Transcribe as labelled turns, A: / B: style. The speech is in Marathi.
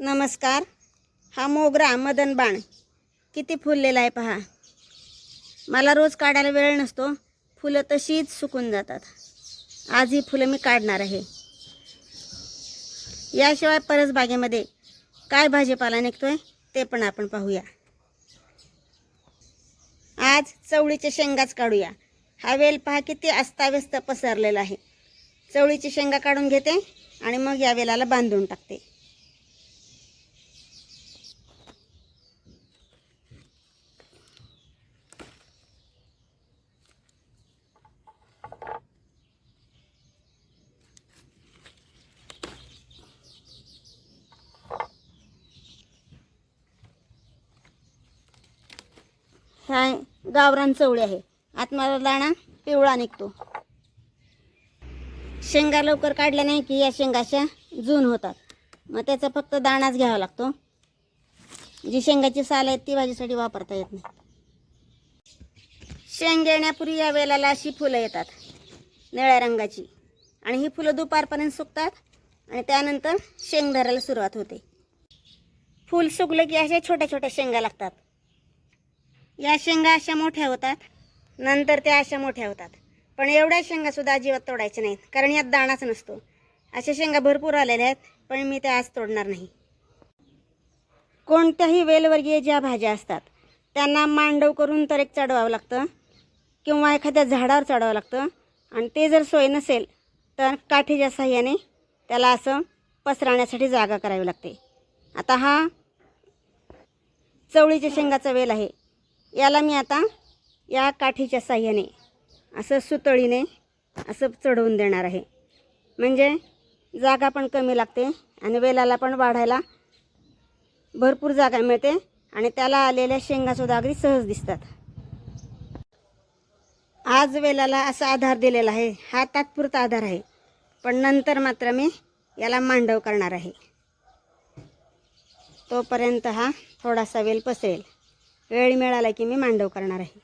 A: नमस्कार. हा मोगरा मदन बाण. किती फुललेला आहे पहा. मला रोज काढायला वेळ नसतो. फुलं तशीच सुकून जातात. आज ही फुलं मी काढणार आहे. याशिवाय परसबागेमध्ये काय भाजीपाला निघतो आहे ते पण आपण पाहूया. आज चवळीच्या शेंगाच काढूया. हा वेल पहा किती अस्ताव्यस्त पसरलेला आहे. चवळीची शेंगा काढून घेते आणि मग या वेलाला बांधून टाकते. ह्या गावरान चवळी आहे. आतमाला दाणा पिवळा निघतो. शेंगा लवकर काढल्या नाही की या शेंगाच्या जून होतात. मग त्याचा फक्त दाणाच घ्यावा लागतो. जी शेंगाची साल आहेत ती भाजीसाठी वापरता येत नाही. शेंग येण्यापूर्वी या वेलाला अशी फुलं येतात. निळ्या रंगाची. आणि ही फुलं दुपारपर्यंत सुकतात आणि त्यानंतर शेंग धरायला सुरुवात होते. फूल सुकलं की अशा छोट्या छोट्या शेंगा लागतात. या शेंगा अशा मोठ्या होतात नंतर त्या अशा मोठ्या होतात. पण एवढ्या शेंगासुद्धा अजिबात तोडायच्या नाहीत कारण यात दाणाच नसतो. अशा शेंगा भरपूर आलेल्या आहेत पण मी त्या आज तोडणार नाही. कोणत्याही वेलवर्गीय ज्या भाज्या असतात त्यांना मांडव करून तर एक चढवावं लागतं किंवा एखाद्या झाडावर चढवावं लागतं आणि ते जर सोय नसेल तर काठीच्या साह्याने त्याला असं पसरवण्यासाठी जागा करावी लागते. आता हा चवळीच्या शेंगाचा वेल आहे. याला मी आता या काठीच्या साह्याने असं सुतळीने असं चढवून देणार आहे. म्हणजे जागा पण कमी लागते आणि वेलाला पण वाढायला भरपूर जागा मिळते आणि त्याला आलेल्या शेंगासुद्धा अगदी सहज दिसतात. आज वेलाला असा आधार दिलेला आहे. हा तात्पुरता आधार आहे. पण नंतर मात्र मी याला मांडव करणार आहे. तोपर्यंत हा थोडासा वेल पसरेल. वेळ मिळाला की मी मांडव करणार आहे.